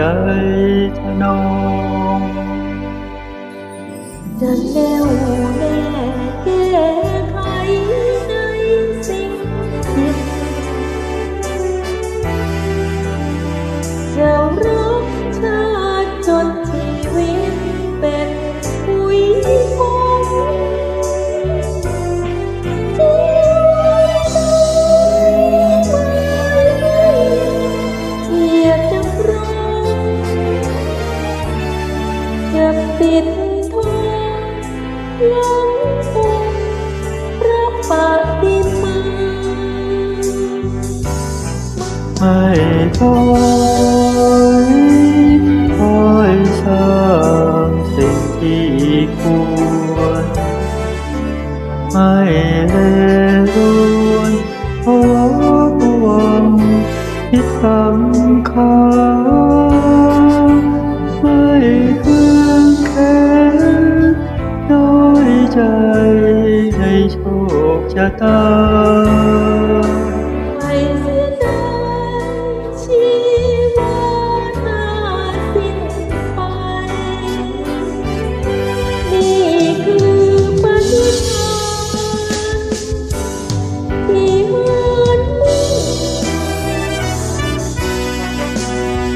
ใจทนองจะแน่ว ลังองค์พระปฏิมาไม่ถอยคอยสร้างสิ่งที่ควรไม่เล ชะตาไม่เสียดายชีวานาสิ้นไป นี่คือปณิธานที่มันมุ่ง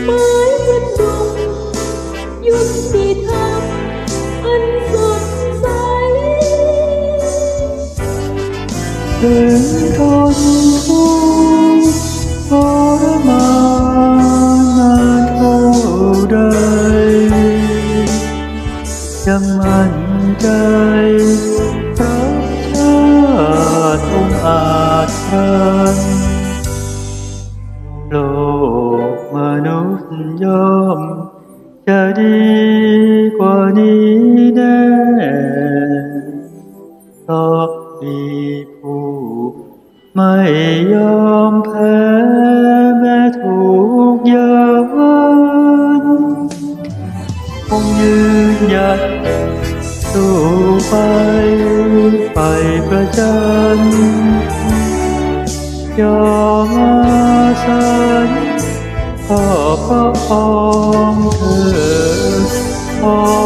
หมายมันดงยุติธรรม ถึงทนทุกข์ทรมานานเท่าใดยังมั่นใจรักชาติองอาจพรันโลกมนุษย์ย่อมจะดีกว่านี้แน่ ไม่ยอมแพ้แม้ถูกยันคงยืนหยัดสู้ไปไปประจันยอมอาสันขอพระองค์เถิดขอ